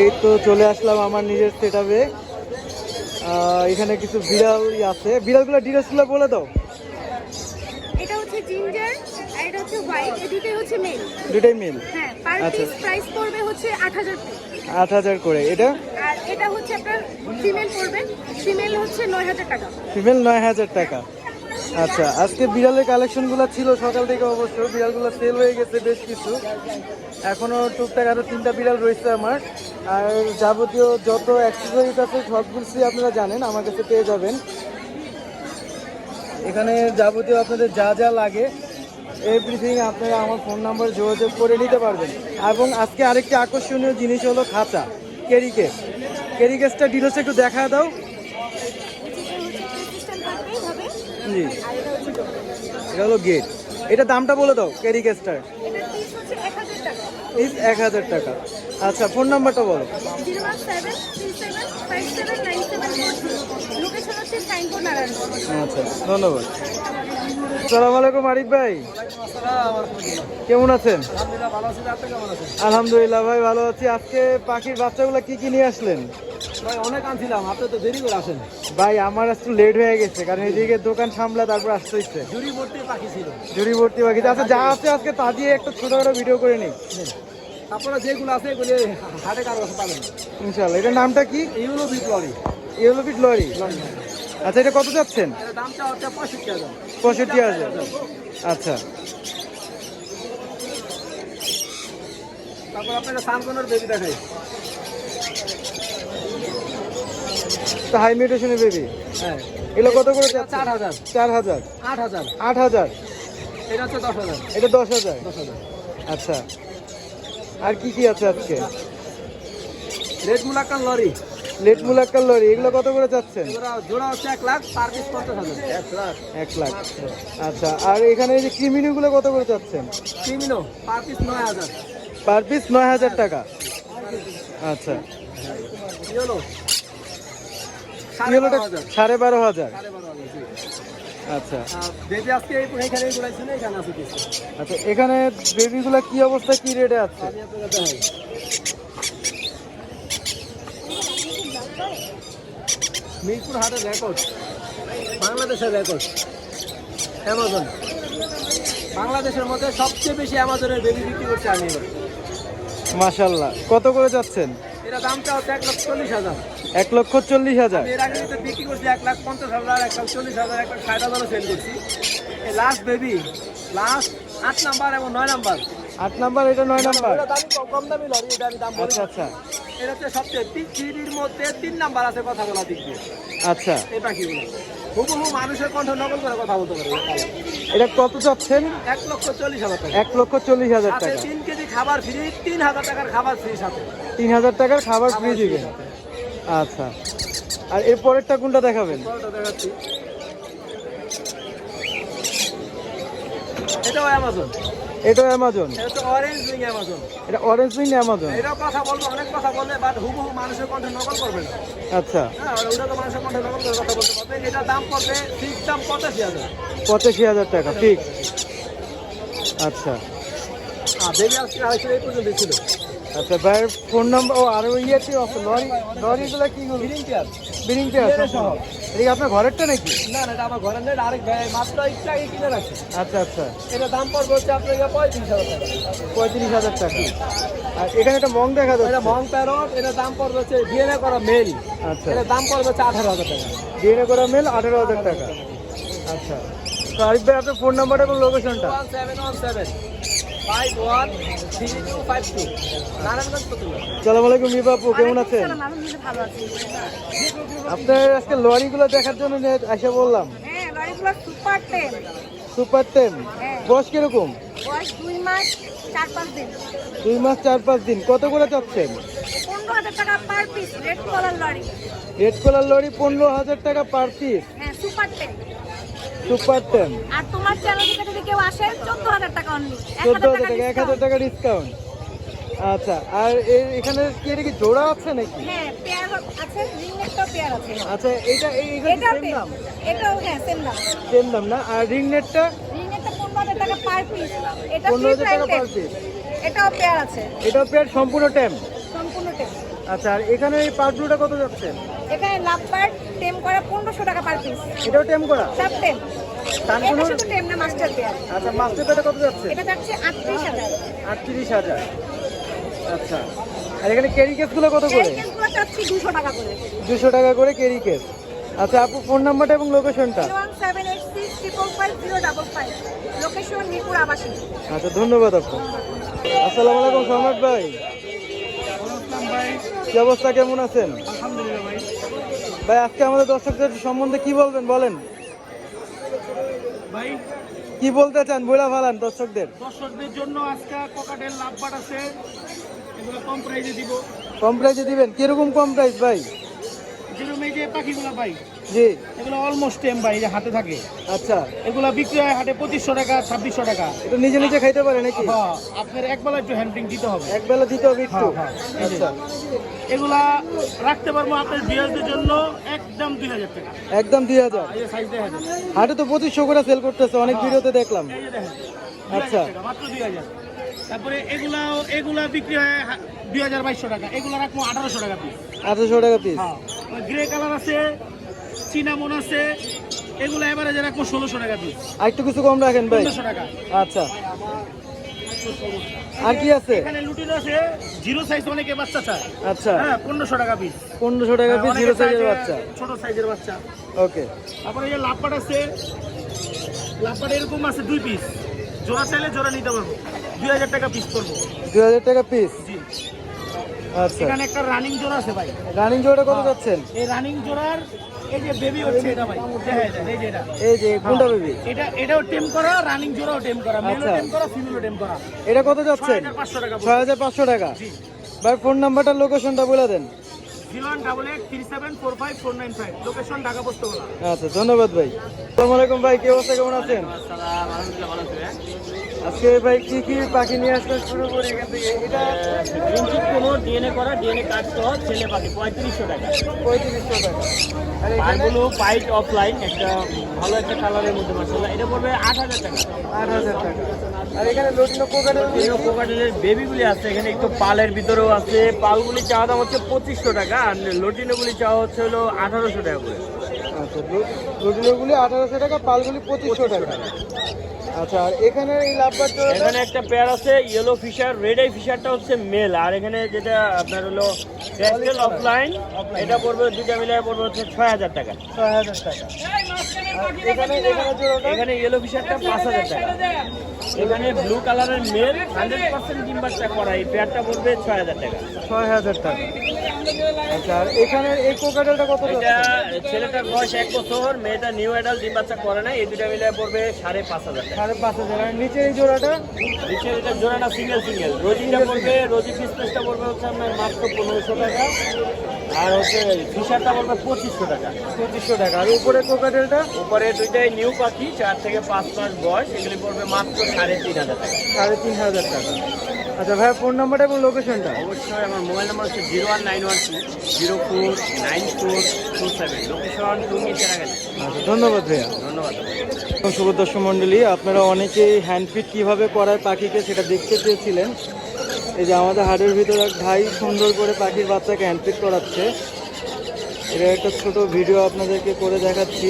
এই তো চলে আসলাম আমার নিজের সেট এখানে কিছু বিড়াল আছে। বিড়ালগুলো ডিটেলসগুলো বলে দাও। এটা হচ্ছে জিঞ্জার আর এটা হচ্ছে হোয়াইট এই দুটোই হচ্ছে মেল দুটাই মিল হ্যাঁ পার। পিস প্রাইস পড়বে হচ্ছে আট হাজার করে। এটা? আর এটা হচ্ছে আপনার ফিমেল পড়বে। ফিমেল হচ্ছে নয় হাজার টাকা। ফিমেল নয় হাজার টাকা। আচ্ছা আজকে বিড়ালের কালেকশনগুলো ছিল সকাল থেকে অবশ্য, বিড়ালগুলো সেল হয়ে গেছে বেশ কিছু। এখনও টুকটাক আরও তিনটা বিড়াল রয়েছে আমার। আর যাবতীয় যত অ্যাক্সেসরিজ আছে সব সবগুলোই আপনারা জানেন, আমার কাছে পেয়ে যাবেন। এখানে যাবতীয় আপনাদের যা যা লাগে এভরিথিং আপনারা আমার ফোন নাম্বার যোগাযোগ করে নিতে পারবেন। এবং আজকে আরেকটি আকর্ষণীয় জিনিস হলো খাঁচা ক্যারিকেস ক্যারিকেসটা ডিটেলস একটু দেখা দাও। জি এটা হলো গেট এটা দামটা বলে দাও ক্যারি কেসটার পিস এক হাজার টাকা। আচ্ছা ফোন নাম্বারটা বলো। আচ্ছা ধন্যবাদ। সালাম আলাইকুম আরিফ ভাই। কেমন আছেন? আলহামদুলিল্লাহ ভাই ভালো আছি। আজকে পাখির বাচ্চাগুলো কি কি নিয়ে আসলেন? ভাই অনেক আনছিলাম। আপনি তো দেরি করে আসেন। ভাই আমার একটু লেট হয়ে গেছে কারণ এদিকে দোকান সামলা তারপর আসতে হচ্ছে। ভর্তি পাখি ছিল। জুড়ি ভর্তি পাখি। আচ্ছা যা আছে আজকে তা দিয়ে একটা ছোটখাটো ভিডিও করে নিই। তারপরে যেগুলো আছে এগুলি হাটে কারও পাবেন। ইনশাল্লাহ এটার নামটা কি? এইগুলো বিট লরি। ইয়েলোফিট লরি। আচ্ছা এটা কত যাচ্ছেন? দামটা হচ্ছে পঁয়ষট্টি হাজার। পঁয়ষট্টি হাজার। আচ্ছা। তারপর আপনাকে সানকনের বেবি দেখাই। তো হাই মিউটেশনের বেবি হ্যাঁ। এগুলো কত করে চার হাজার। চার হাজার। আট হাজার। আট হাজার। এটা হচ্ছে দশ হাজার। এটা দশ হাজার? দশ হাজার। আচ্ছা। আর কি কি আছে আজকে? Red Moluccan lory. Late মুলাক্কার lory এগুলো কত করে চাচ্ছেন? জোড়া জোড়া হচ্ছে এক লাখ পার পিস পঞ্চাশ হাজার। এক লাখ। এক লাখ। আচ্ছা আর এখানে এই যে ক্রিমিনিগুলো কত করে চাচ্ছেন? ক্রিমিনো পার পিস নয় হাজার। পার পিস নয় হাজার টাকা। আচ্ছা। কি সাড়ে বারো হাজার। আচ্ছা। বেবি আজকে এখানে ঘুরাইছে এখানে আছে। আচ্ছা এখানে বেবিগুলো কি অবস্থা কি রেটে আছে আমি আপনাকে দেখাই মিরপুর হাটের রেকর্ড বাংলাদেশের রেকর্ড অ্যামাজন। বাংলাদেশের মধ্যে সবচেয়ে বেশি অ্যামাজনের বেবি বিক্রি করছে আমি এবার। মাশাল্লাহ কত করে যাচ্ছেন? এটা দামটা হচ্ছে এক লাখ চল্লিশ হাজার। এক লক্ষ চল্লিশ হাজার। এর আগে কিন্তু বিক্রি করছি এক লাখ পঞ্চাশ হাজার এক লাখ চল্লিশ হাজার এক লাখ ষাট হাজারও সেল করছি। এই লাস্ট বেবি লাস্ট আট নাম্বার এবং নয় নাম্বার। আট নাম্বার এটা নয় নাম্বার। এটা কম- দামি লরি এটা আমি দাম আচ্ছা আচ্ছা। এটা হচ্ছে সবচেয়ে তিন থ্রির মধ্যে তিন নাম্বার আছে কথা বলা দিক দিয়ে। আচ্ছা। এই পাখিগুলো। হুবহু মানুষের কণ্ঠ নকল করে কথা বলতে পারে এটা কত চাচ্ছেন? এক লক্ষ চল্লিশ হাজার টাকা। এক লক্ষ চল্লিশ হাজার সাথে টাকা। তিন কেজি খাবার ফ্রি তিন হাজার টাকার খাবার ফ্রি সাথে। তিন হাজার টাকার খাবার ফ্রি দিবেন। আচ্ছা। আর এর পরেরটা কোনটা দেখাবেন? দেখাচ্ছি। এটাও অ্যামাজন এটা অ্যামাজন এটা অরেঞ্জ উইং অ্যামাজন এটা অরেঞ্জ উইন অ্যামাজন এটা কথা বলব অনেক কথা বলবে বাট হুবহু মানুষের কণ্ঠে নকল করবে না। আচ্ছা। হ্যাঁ ওটা তো মানুষের কণ্ঠে নকল করে কথা বলতে পারবে। এটা দাম পড়বে ফিক্স দাম পঁচাশি হাজার। পঁচাশি হাজার টাকা ফিক্স আচ্ছা। আর বেবি আজকে আড়াইশো এই পর্যন্ত ছিল। আচ্ছা ভাইয়ের ফোন নাম্বার ও আরও ইয়েতে আছে লরি লরিগুলো কি পেয়ার বিরিংতে আছে। বিরিংটে সহ। এটা আপনার ঘরেরটা নাকি? না না এটা আমার ঘরের নেই আরেক ভাই মাত্র একটু আগে কিনে রাখছে। আচ্ছা আচ্ছা। এটা দাম পড়বে হচ্ছে আপনার পঁয়ত্রিশ হাজার টাকা। পঁয়ত্রিশ হাজার টাকা। আর এখানে একটা মং দেখা এটা যাচ্ছে। মং প্যারট এটা দাম পড়বে হচ্ছে ডিএনএ করা মেল। আচ্ছা। এটা দাম পড়বে হচ্ছে আঠারো হাজার টাকা। ডিএনএ করা মেল আঠেরো হাজার টাকা। আচ্ছা। তো ভাই আপনার ফোন নাম্বারটা এবং লোকেশনটা ওয়ান সেভেন ওয়ান সেভেন সালাম আলাইকুম মিবাপু কেমন আছেন? আলহামদুলিল্লাহ ভালো আছি। আপনার আজকে লরিগুলো দেখার জন্য নিয়ে এসে বললাম। হ্যাঁ লরিগুলো সুপার টেন সুপার টেন হ্যাঁ। বয়স কীরকম? দুই মাস চার পাঁচ দিন। দুই মাস চার পাঁচ দিন। কত করে চাচ্ছেন? Piece red colour lory. Red colour lory পনেরো হাজার টাকা পার পিস হ্যাঁ সুপার টেন সুপার টেন আর তোমার চ্যানেল থেকে যদি কেউ আসে চোদ্দ হাজার টাকা অনলি চোদ্দ হাজার টাকা এক হাজার টাকা ডিসকাউন্ট আচ্ছা আর এখানে কি এটা কি জোড়া আছে নাকি? হ্যাঁ পেয়ার আছে রিং একটা পেয়ার আছে। আচ্ছা এটা এই সেম দাম? এটাও হ্যাঁ সেম দাম। সেম দাম না? আর রিং নেটটা? রিং টাকা পার পিস এটা পনেরো ফ্রি হাজার টাকা পার পিস এটাও পেয়ার আছে। এটাও পেয়ার সম্পূর্ণ টেম সম্পূর্ণ টেন আচ্ছা আর এখানে এই পাট ব্লুটা কত যাচ্ছে? এখানে লাভবার টেম করা পনেরোশো টাকা পার পিস এটাও টেম করা? সব টেম? এটা শুধু টেম না মাস্টার পেয়ার আচ্ছা মাস্টার পেটা কত যাচ্ছে? এটা যাচ্ছে আটত্রিশ হাজার। আটত্রিশ হাজার। আচ্ছা। আর এখানে ক্যারি কেসগুলো কত করে? দুশো টাকা করে। দুশো টাকা করে ক্যারি কেস আচ্ছা আপু ফোন নাম্বারটা এবং লোকেশনটা seven eight five zero double five location Mirpur আবাসিক। আচ্ছা ধন্যবাদ আপু। আসসালামু আলাইকুম সম্রাট ভাই। কি অবস্থা কেমন আছেন? ভাই আজকে আমাদের দর্শকদের সম্বন্ধে কি বলবেন বলেন। ভাই কি বলতে চান? বইলা ফালান দর্শকদের। দর্শকদের জন্য আজকে কোকাটেল লাভবাট আছে। এগুলো কম প্রাইজে দিব। কম প্রাইসে দিবেন? কীরকম কম প্রাইস ভাই? যেরকম এই যে পাখিগুলো ভাই। জি। এগুলো অলমোস্ট টেম ভাই হাতে থাকে। আচ্ছা। এগুলো বিক্রি হয় হাটে পঁচিশশো টাকা ছাব্বিশশো টাকা। এটা নিজে নিজে খাইতে পারে নাকি? হ্যাঁ আপনার একবেলা একটু হ্যান্ডিং দিতে হবে। এক বেলা দিতে হবে একটু? হ্যাঁ, হ্যাঁ। আচ্ছা। এগুলা রাখতে পারব আপনার বিয়ারদের জন্য একদম দুই হাজার টাকা। একদম দুই হাজার। হাটে তো পঁচিশশো করে সেল করতেছে অনেক ভিডিওতে দেখলাম। আচ্ছা। মাত্র দুই হাজার। তারপরে এগুলা এগুলা বিক্রি হয় দুই হাজার বাইশশো টাকা। এগুলো রাখব আঠারোশো টাকা পিস আঠারোশো টাকা পিস গ্রে কালার আছে চিনামন আছে এগুলো এবারে যে রাখব ষোলোশো টাকা পিস আর একটু কিছু কম রাখেন ভাই। টাকা। আচ্ছা। আর কি আছে? এখানে লুটিন আছে জিরো সাইজ অনেকে বাচ্চা চায়। আচ্ছা। হ্যাঁ পনেরোশো টাকা পিস পনেরোশো টাকা পিস জিরো সাইজের বাচ্চা। ছোট সাইজের বাচ্চা। ওকে। তারপরে এই যে লাভপাট আছে লাভপাট এরকম আছে দুই পিস জোড়া চাইলে জোড়া নিতে পারব। দুই হাজার টাকা পিস করব। দুই হাজার টাকা পিস জি। আচ্ছা। এখানে একটা রানিং জোড়া আছে ভাই। রানিং জোড়া কত যাচ্ছেন এই রানিং জোড়ার এই যে বেবি হচ্ছে এটা ভাই। এই যে এটা। এই যে কোনটা বেবি এটা এটাও টেম করা রানিং জোড়াও টেম করা মেলও আচ্ছা। টেম করা ফিমেলও টেম করা। এটা কত টাকা টাকা। জি। ভাই ফোন নাম্বারটা লোকেশনটা বলে দেন। আচ্ছা ধন্যবাদ ভাই। ভাই কি অবস্থা? কেমন আছেন? আজকে ভাই কি কি পাখি নিয়ে আসতে শুরু করি? এখান থেকে এটা গ্রিনচিপ কোনো ডিএনএ করা ডিএনএ কার্ড সহ ছেলে পাখি পঁয়ত্রিশশো টাকা। পঁয়ত্রিশশো টাকা। পারগুলো হোয়াইট অফলাইন একটা ভালো একটা কালারের মধ্যে মার্শাল্লাহ এটা পড়বে আট হাজার টাকা। আট হাজার টাকা। আর এখানে লটিনো কোকাটেল কোকাটেলের বেবিগুলি আছে এখানে একটু পালের ভিতরেও আছে। পালগুলি চাওয়া দাম হচ্ছে পঁচিশশো টাকা আর লটিনোগুলি চাওয়া হচ্ছে হলো আঠারোশো টাকা করে। আচ্ছা লটিনোগুলি আঠারোশো টাকা পালগুলি পঁচিশশো টাকা। আচ্ছা আর এখানে এই লাভবার এখানে একটা পেয়ার আছে ইয়েলো ফিশার রেড আই ফিশারটা হচ্ছে মেল আর এখানে যেটা আপনার হলো ক্যাস্টেল অফলাইন এটা পড়বে দুইটা মিলে পড়বে হচ্ছে ছয় হাজার টাকা। ছয় হাজার টাকা। এখানে এখানে ইয়েলো ফিশারটা পাঁচ হাজার টাকা। এখানে ব্লু কালারের মেল হান্ড্রেড পার্সেন্ট ডিম বাচ্চা করা এই পেয়ারটা পড়বে ছয় হাজার টাকা। ছয় হাজার টাকা। আচ্ছা আর এখানে এই কোকাটেলটা কত এটা ছেলেটার বয়স এক বছর মেয়েটা নিউ অ্যাডাল্ট ডিম বাচ্চা করে না এই দুটা মিলে পড়বে সাড়ে পাঁচ হাজার টাকা। সাড়ে পাঁচ হাজার আর নিচে এই জোড়াটা? নিচে এটা জোড়াটা সিঙ্গেল সিঙ্গেল রোজিটা পড়বে রোজি পিস পিসটা পড়বে হচ্ছে আপনার মাত্র পনেরোশো টাকা। আর হচ্ছে ফিশারটা পড়বে পঁচিশশো টাকা। পঁচিশশো টাকা। আর উপরে কোকাটেলটা? উপরে দুইটাই নিউ পাখি চার থেকে পাঁচ মাস বয়স। এগুলি পড়বে মাত্র সাড়ে তিন হাজার টাকা। সাড়ে তিন হাজার টাকা। আচ্ছা ভাইয়া ফোন নাম্বারটা এবং লোকেশনটা অবশ্যই আমার মোবাইল নাম্বার হচ্ছে zero one nine one two zero four nine four two seven. Location Tongi আচ্ছা ধন্যবাদ ভাইয়া। ধন্যবাদ। শুভ দর্শক মণ্ডলী আপনারা অনেকেই হ্যান্ডফিট কীভাবে করায় পাখিকে সেটা দেখতে চেয়েছিলেন। এই যে আমাদের হাটের ভিতরে এক ভাই সুন্দর করে পাখির বাচ্চাকে হ্যান্ডফিট করাচ্ছে। এটা একটা ছোট ভিডিও আপনাদেরকে করে দেখাচ্ছি।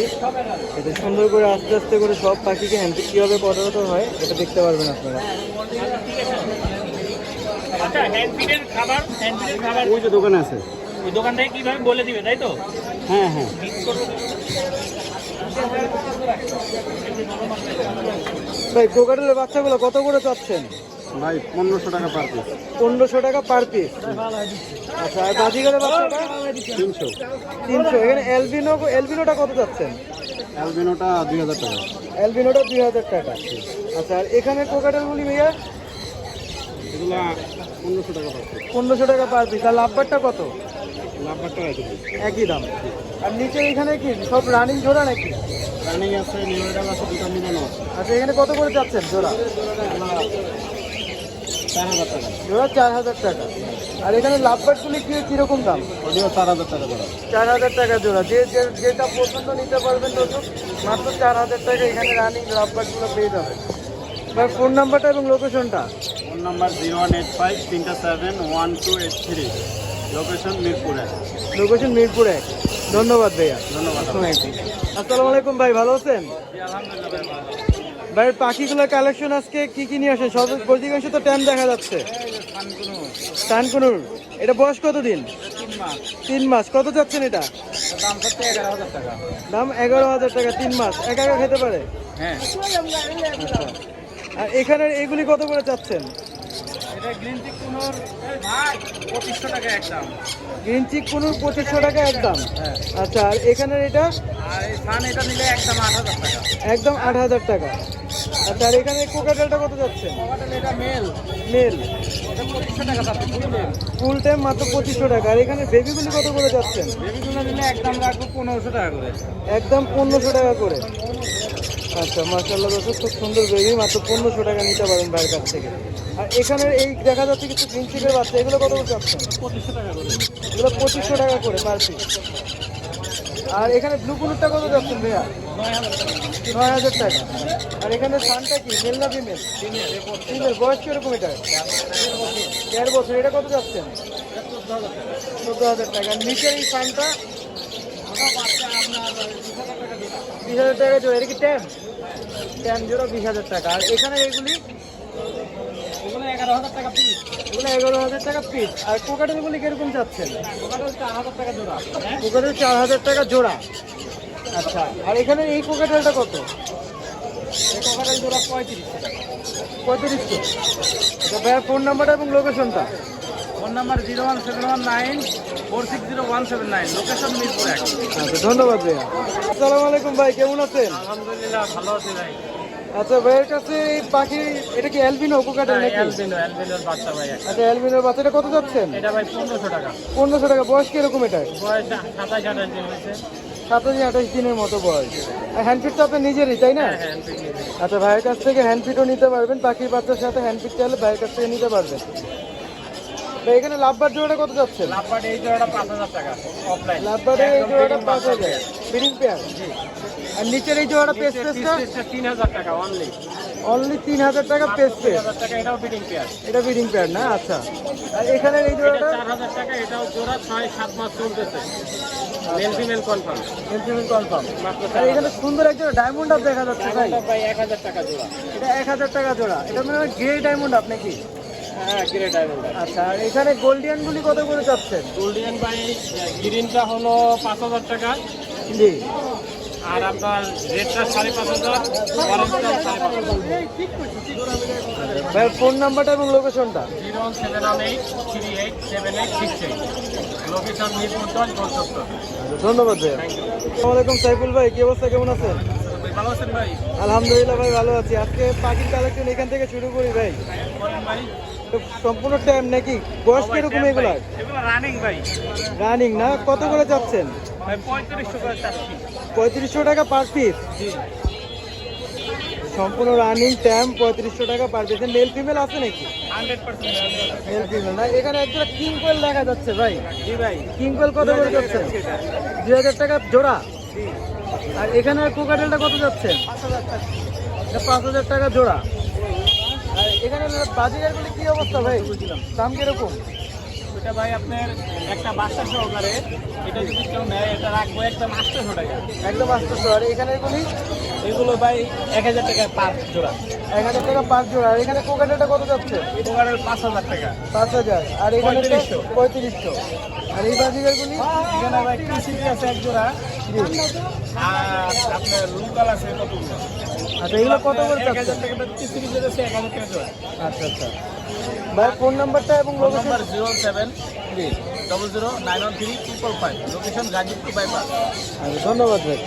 এটা সুন্দর করে আস্তে আস্তে করে সব পাখিকে হ্যান্ডফিট কীভাবে করাতে হয় এটা দেখতে পারবেন আপনারা। আচ্ছা হ্যান্ডফিডের খাবার হ্যান্ডফিডের খাবার। ওই যে দোকানে আছে। ওই দোকান থেকে কীভাবে বলে দিবে তাই তো? হ্যাঁ হ্যাঁ। ভাই কোকাটেলের বাচ্চাগুলো কত করে চাচ্ছেন? ভাই পনেরোশো টাকা পার পিস পনেরোশো টাকা পার পিস আচ্ছা আর বাজিগারের বাচ্চাটা? তিনশো। তিনশো। এখানে এলবিনো এলবিনোটা কত চাচ্ছেন? অ্যালবিনোটা দুই হাজার টাকা। এলবিনোটা দুই হাজার টাকা। আচ্ছা আর এখানে কোকাটেলগুলি ভাইয়া? এগুলা পনেরোশো টাকা পার পিস পনেরোশো টাকা পার পিস আর লাভবারটা কত? লাভবারটা একই একই দাম। আর নিচে এখানে কি? সব রানিং জোড়া নাকি? রানিং আছে নিউডাল আছে দুটা মিলানো আছে। আচ্ছা এখানে কত করে চাচ্ছেন জোড়া? চার হাজার টাকা জোড়া চার হাজার টাকা। আর এখানে লাভবারগুলি কি কীরকম দাম? চার হাজার টাকা চার হাজার টাকা জোড়া। যে যেটা পছন্দ নিতে পারবেন দর্শক মাত্র চার হাজার টাকা এখানে রানিং লাভবারগুলো পেয়ে যাবেন। এবার ফোন নাম্বারটা এবং লোকেশনটা number zero one eight five তিনটা seven one two eight three location মিরপুরে। লোকেশন মিরপুরে। ধন্যবাদ ভাইয়া। ধন্যবাদ। আসসালামু আলাইকুম ভাই ভালো আছেন? ভাই পাখিগুলোর কালেকশন আজকে কি কি নিয়ে আসেন? সব অধিকাংশ তো ট্যাম দেখা যাচ্ছে। কানকুনুর এটা বয়স কত দিন তিন মাস। কত যাচ্ছেন এটা? দাম এগারো হাজার টাকা। তিন মাস। একা একা খেতে পারে? হ্যাঁ। আর এখানে এগুলি কত করে চাচ্ছেন? এটা গ্রিন টি কোনোর পঁচিশশো টাকা একদম গ্রিন চিক কুনুর পঁচিশশো টাকা একদম হ্যাঁ। আচ্ছা আর এখানের এটা? আর এই এটা নিলে একদম আট হাজার টাকা। একদম আট হাজার টাকা। আচ্ছা আর এখানে কোকাটেলটা কত এটা মেল মেল এটা পঁচিশশো টাকা ফুল ফুল টাইম মাত্র পঁচিশশো টাকা। আর এখানে বেবিগুলি কত করে যাচ্ছেন বেবিগুলো নিলে একদম রাখব পনেরোশো টাকা করে। একদম পনেরোশো টাকা করে। আচ্ছা মার্শাল্লাহ দর্শক খুব সুন্দর বেবি মাত্র পনেরোশো টাকা নিতে পারেন ভাইয়ের কাছ থেকে। আর এখানে এই দেখা যাচ্ছে কিছু প্রিন্সিপের বাচ্চা, এগুলো কত করে যাচ্ছেন পঁচিশশো টাকা করে এগুলো পঁচিশশো টাকা করে পার আর এখানে ব্লু কুলুরটা কত যাচ্ছেন ভাইয়া? নয় হাজার টাকা। আর এখানে সানটা কি মেল না ফিমেল ফিমেল বয়স কীরকম এটা দেড় বছর। এটা কত যাচ্ছেন চোদ্দ হাজার টাকা। আর নিচের এই সানটা বিশ হাজার টাকা জোড়া। এটা কি ট্যাম ট্যাম জোড়া বিশ হাজার টাকা। আর এখানে এগুলো এগারো হাজার টাকা পিস এগুলো এগারো হাজার টাকা পিস আর কোকাটেলগুলি কীরকম যাচ্ছেন? ওখানে চার হাজার টাকা জোড়া। কোকাটেল চার হাজার টাকা জোড়া। আচ্ছা আর এখানে এই কোকাটেলটা কত? কোকাটেল জোড়া পঁয়ত্রিশশো আচ্ছা ভাইয়ার ফোন নাম্বারটা এবং লোকেশনটা phone number zero one seven one nine four six zero one seven nine location Mirpur এক। আচ্ছা ধন্যবাদ ভাইয়া। আসসালামু আলাইকুম ভাই কেমন আছেন? আলহামদুলিল্লাহ ভালো আছি ভাই। আচ্ছা ভাইয়ের কাছে এই পাখি এটা কি অ্যালবিনো কোকাটেল নাকি? অ্যালবিনো অ্যালবিনোর বাচ্চা ভাই। আচ্ছা অ্যালবিনোর বাচ্চাটা কত যাচ্ছেন? এটা ভাই পনেরোশো টাকা। পনেরোশো টাকা বয়স কীরকম এটা বয়স সাতাশ আঠাশ দিন হয়েছে। সাতাশ আঠাশ দিনের মতো বয়স। আর হ্যান্ডফিট তো আপনার নিজেরই তাই না? হ্যাঁ হ্যাঁ। আচ্ছা ভাইয়ের কাছ থেকে হ্যান্ডফিটও নিতে পারবেন পাখির বাচ্চার সাথে হ্যান্ডফিট চাইলে ভাইয়ের কাছ থেকে নিতে পারবেন। তো এখানে লাভবার জোড়াটা কত যাচ্ছেন? লাভবাট এই জোড়াটা পাঁচ হাজার টাকা লাভবারের এই জোড়াটা পাঁচ হাজার। Breeding pair? আর নিচের এই জোড়াটা পেস পেসটা টাকা অনলি অনলি তিন হাজার টাকা পেস টাকা এটাও ফিটিং পেয়ার এটা ব্রিডিং পেয়ার না? আচ্ছা। আর এখানের এই জোড়াটা? টাকা এটাও জোড়া ছয় সাত মাস চলতেছে। মেল কনফার্ম আর এখানে সুন্দর একটা ডায়মন্ড আপ দেখা যাচ্ছে ভাই। ভাই এক হাজার টাকা জোড়া। এটা এক হাজার টাকা জোড়া। এটা মানে গ্রে ডায়মন্ড আপ নাকি? হ্যাঁ গ্রে ডায়মন্ড আচ্ছা আর এখানে গোল্ডিয়ান গুলি কত করে চাচ্ছেন গোল্ডিয়ান বাই গ্রিনটা হলো পাঁচ হাজার টাকা। জি। আর আপনার রেডটা সাড়ে পাঁচ হাজার ভাই ফোন নাম্বারটা এবং লোকেশনটা। Zero seven one eight three eight seven eight six eight. Location Mirpur দশ গোলচত্বর ধন্যবাদ ভাই। আসসালামু আলাইকুম সাইফুল ভাই কি অবস্থা কেমন আছেন? ভালো আছেন ভাই? আলহামদুলিল্লাহ ভাই ভালো আছি। আজকে পাখির কালেকশন এখান থেকে শুরু করি ভাই। সম্পূর্ণ টাইম নাকি? বয়স কীরকম এগুলো রানিং ভাই। রানিং না? কত করে যাচ্ছেন পঁয়ত্রিশশো করে চাচ্ছি। পঁয়ত্রিশশো টাকা পার পিস সম্পূর্ণ রানিং ট্যাম পঁয়ত্রিশশো টাকা পার পিস মেল ফিমেল আছে নাকি? মেল ফিমেল না? এখানে একটা কিং কোয়েল দেখা যাচ্ছে ভাই। জি ভাই। কিং কোয়েল কত করে যাচ্ছে? দুই হাজার টাকা জোড়া? আর এখানে কোকাটেলটা কত যাচ্ছে? পাঁচ হাজার টাকা জোড়া। আর এখানে বাজিগারগুলি কি অবস্থা ভাই? দাম কীরকম? এটা ভাই আপনার একটা বাচ্চা সহকারে এটা যদি কেউ নেয় এটা রাখব একদম আটশোশো টাকা। একদম আসতেছে আর এখানে এগুলি? এগুলো ভাই এক হাজার টাকা পার জোড়া। এক হাজার টাকা পাঁচ জোড়া। আর এখানে কোকাটেলটা কত যাচ্ছে? ওভারের পাঁচ হাজার টাকা। পাঁচ হাজার। আর এখানে পঁয়ত্রিশশো। আর এই বাজিগারগুলি? এখানে ভাই কৃষিতে আছে এক জোড়া। আর আপনার লোকাল আছে কতগুলো আচ্ছা এগুলো কত করে এক হাজার টাকা কৃষিতে আছে এক হাজার টাকা জোড়া। আচ্ছা আচ্ছা। ভাই ফোন নাম্বারটা এবং number zero seven three double zero nine one three triple five location Gazipur bypass আচ্ছা, ধন্যবাদ ভাই।